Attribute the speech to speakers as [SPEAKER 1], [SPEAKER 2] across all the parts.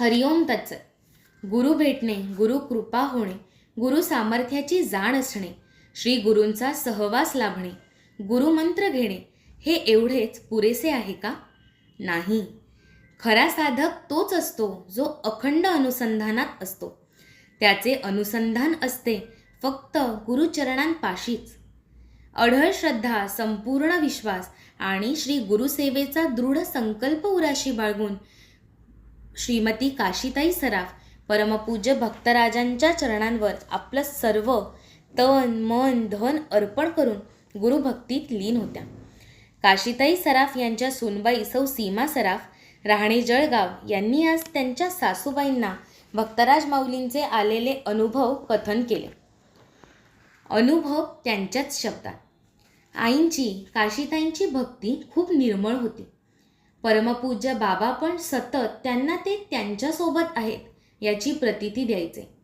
[SPEAKER 1] हरिओम तत्स गुरु भेटणे गुरु कृपा होणे गुरु सामर्थ्याची जाण असणे श्री गुरूंचा सहवास लाभणे गुरुमंत्र घेणे हे एवढेच पुरेसे आहे का? नाही. खरा साधक तोच असतो जो अखंड अनुसंधानात असतो. त्याचे अनुसंधान असते फक्त गुरुचरणांपाशीच. अढळ श्रद्धा संपूर्ण विश्वास आणि श्री गुरुसेवेचा दृढ संकल्प उराशी बाळगून श्रीमती काशीताई सराफ परमपूज्य भक्तराजांच्या चरणांवर आपलं सर्व तन मन धन अर्पण करून गुरुभक्तीत लीन होत्या. काशीताई सराफ यांच्या सुनबाई सौ सीमा सराफ राहणे जळगाव यांनी आज त्यांच्या सासूबाईंना भक्तराज माऊलींचे आलेले अनुभव कथन केले. अनुभव त्यांच्याच शब्दात. आईंची काशीताईंची भक्ती खूप निर्मळ होती. परमपूज्य बाबा पण सतत त्यांना ते त्यांच्यासोबत आहेत याची प्रतिती द्यायचे.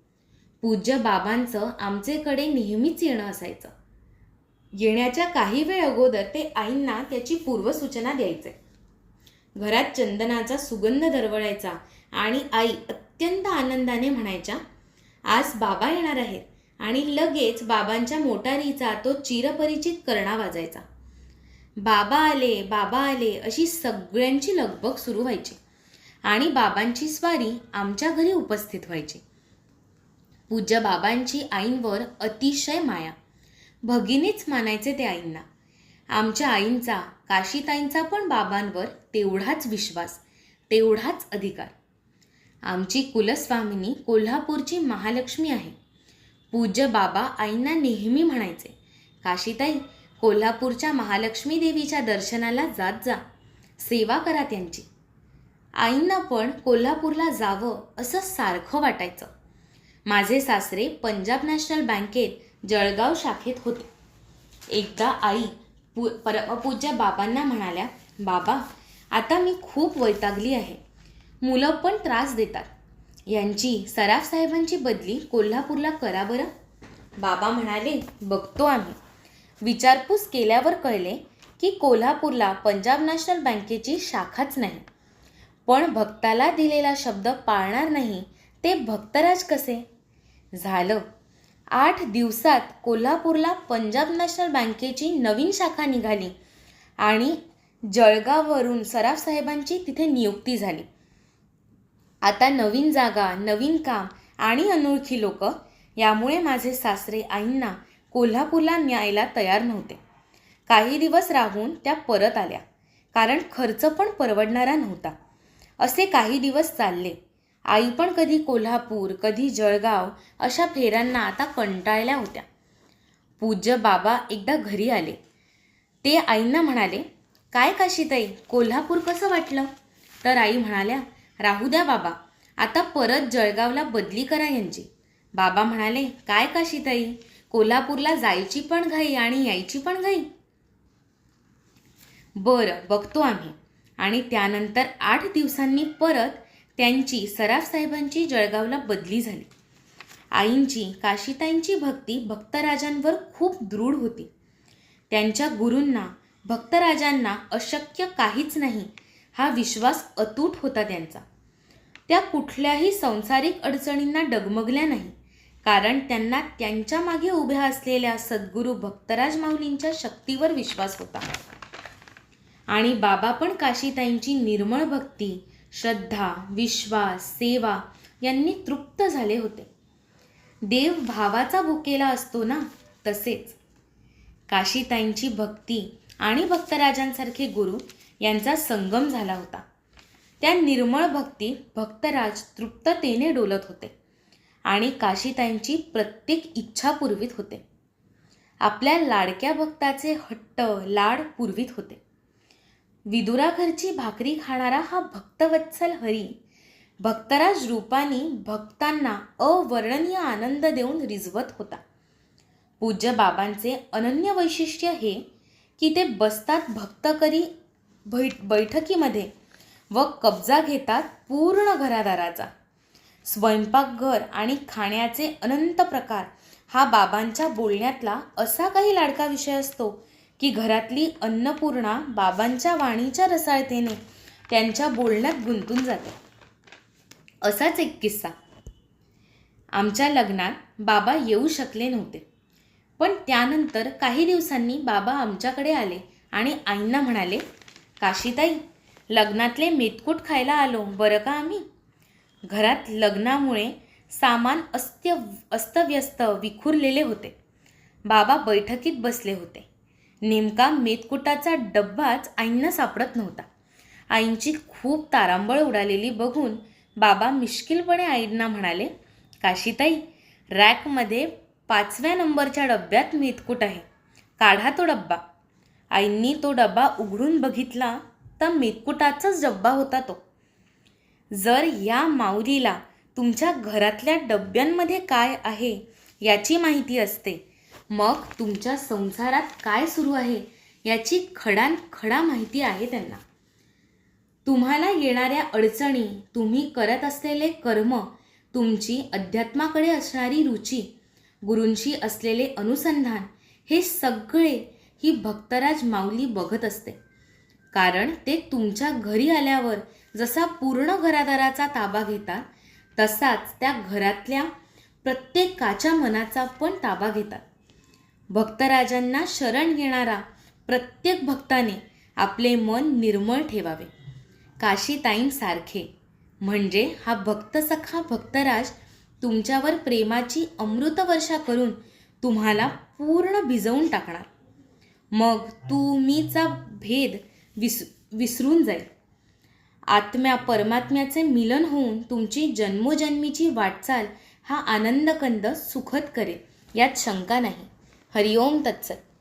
[SPEAKER 1] पूज्य बाबांचं आमचेकडे नेहमीच येणं असायचं. येण्याच्या काही वेळ अगोदर ते आईंना त्याची पूर्वसूचना द्यायचे. घरात चंदनाचा सुगंध दरवळायचा आणि आई अत्यंत आनंदाने म्हणायच्या आज बाबा येणार आहेत. आणि लगेच बाबांच्या मोटारीचा तो चिरपरिचित करणा वाजायचा. बाबा आले बाबा आले अशी सगळ्यांची लगबग सुरू व्हायची. आणि बाबांची स्वारी आमच्या घरी उपस्थित व्हायची. पूज्य बाबांची आईंवर अतिशय माया. भगिनीच मानायचे ते आईंना. आमच्या आईंचा काशीताईंचा पण बाबांवर तेवढाच विश्वास तेवढाच अधिकार. आमची कुलस्वामिनी कोल्हापूरची महालक्ष्मी आहे. पूज्य बाबा आईंना नेहमी म्हणायचे काशीताई कोल्हापूरच्या महालक्ष्मी देवीच्या दर्शनाला जात जा. सेवा करा त्यांची. आईंना पण कोल्हापूरला जावं असं सारखं वाटायचं. माझे सासरे पंजाब नॅशनल बँकेत जळगाव शाखेत होते. एकदा आई पू परमपूज्य बाबांना म्हणाल्या बाबा आता मी खूप वैतागली आहे. मुलं पण त्रास देतात. यांची सराफ साहेबांची बदली कोल्हापूरला करा बरं. बाबा म्हणाले बघतो आम्ही. विचारपूस केल्यावर कळले की कोल्हापूरला पंजाब नॅशनल बँकेची शाखाच नाही. पण भक्ताला दिलेला शब्द पाळणार नाही ते भक्तराज कसे? झालं. आठ दिवसात कोल्हापूरला पंजाब नॅशनल बँकेची नवीन शाखा निघाली आणि जळगाववरून सराफ साहेबांची तिथे नियुक्ती झाली. आता नवीन जागा नवीन काम आणि अनोळखी लोक यामुळे माझे सासरे आईंना कोल्हापूरला न्यायला तयार नव्हते. काही दिवस राहून त्या परत आल्या. कारण खर्च पण परवडणारा नव्हता. असे काही दिवस चालले. आई पण कधी कोल्हापूर कधी जळगाव अशा फेऱ्यांना आता कंटाळल्या होत्या. पूज्य बाबा एकदा घरी आले. ते आईंना म्हणाले काय काशीताई कोल्हापूर कसं वाटलं? तर आई म्हणाल्या राहू द्या बाबा आता परत जळगावला बदली करा यांची. बाबा म्हणाले काय काशीताई कोल्हापूरला जायची पण घाई आणि यायची पण घाई? बरं बघतो आम्ही. आणि त्यानंतर आठ दिवसांनी परत त्यांची सराफ साहेबांची जळगावला बदली झाली. आईंची काशीताईंची भक्ती भक्तराजांवर खूप दृढ होती. त्यांच्या गुरूंना भक्तराजांना अशक्य काहीच नाही हा विश्वास अतूट होता त्यांचा. त्या कुठल्याही संसारिक अडचणींना डगमगल्या नाही कारण त्यांना त्यांच्या मागे उभ्या असलेल्या सद्गुरू भक्तराज माऊलींच्या शक्तीवर विश्वास होता. आणि बाबा पण काशीताईंची निर्मळ भक्ती श्रद्धा विश्वास सेवा यांनी तृप्त झाले होते. देव भावाचा भुकेला असतो ना तसेच. काशीताईंची भक्ती आणि भक्तराजांसारखे गुरु यांचा संगम झाला होता. त्या निर्मळ भक्तीत भक्तराज तृप्ततेने डोलत होते. आणि काशीताईंची प्रत्येक इच्छा पुरवित होते. आपल्या लाडक्या भक्ताचे हट्ट लाड पुरवित होते. विदुराघरची भाकरी खाणारा हा भक्तवत्सल हरी भक्तराज रूपानी भक्तांना अवर्णनीय आनंद देऊन रिझवत होता. पूज्य बाबांचे अनन्य वैशिष्ट्य हे की ते बसतात भक्तकरी बै बैठकीमध्ये व कब्जा घेतात पूर्ण घरादाराचा. स्वयंपाकघर आणि खाण्याचे अनंत प्रकार हा बाबांच्या बोलण्यातला असा काही लाडका विषय असतो की घरातली अन्नपूर्णा बाबांच्या वाणीच्या रसाळतेने त्यांच्या बोलण्यात गुंतून जाते. असाच एक किस्सा. आमच्या लग्नात बाबा येऊ शकले नव्हते. पण त्यानंतर काही दिवसांनी बाबा आमच्याकडे आले आणि आईंना म्हणाले काशीताई लग्नातले मेतकूट खायला आलो. बरं का आम्ही? घरात लग्नामुळे सामान अस्त्य अस्तव्यस्त विखुरलेले होते. बाबा बैठकीत बसले होते. नेमका मेतकुटाचा डब्बाच आईंना सापडत नव्हता. आईंची खूप तारांबळ उडालेली बघून बाबा मिश्किलपणे आईंना म्हणाले काशीताई रॅकमध्ये पाचव्या नंबरच्या डब्यात मेतकूट आहे. काढा तो डब्बा. आईंनी तो डब्बा उघडून बघितला तर मेतकुटाचाच डब्बा होता तो. जर या माऊलीला तुमच्या घरातल्या डब्यांमध्ये काय आहे याची माहिती असते मग तुमच्या संसारात काय सुरू आहे याची खडान खडा माहिती आहे त्यांना. तुम्हाला येणाऱ्या अडचणी तुम्ही करत असलेले कर्म तुमची अध्यात्माकडे असणारी रुची गुरूंशी असलेले अनुसंधान हे सगळे ही भक्तराज माऊली बघत असते. कारण ते तुमच्या घरी आल्यावर जसा पूर्ण घरादाराचा ताबा घेतात तसाच त्या घरातल्या प्रत्येकाच्या मनाचा पण ताबा घेतात. भक्तराजांना शरण घेणारा प्रत्येक भक्ताने आपले मन निर्मळ ठेवावे. काशीताईंसारखे. म्हणजे हा भक्तसखा भक्तराज तुमच्यावर प्रेमाची अमृतवर्षा करून तुम्हाला पूर्ण भिजवून टाकणार. मग तुम्हीचा भेद विस विसरून जाईल. आत्म्या परमात्म्याचे मिलन होऊन तुमची जन्मोजन्मीची वाटचाल हा आनंदकंद सुखद करेल यात शंका नाही. हरिओम तत्सत.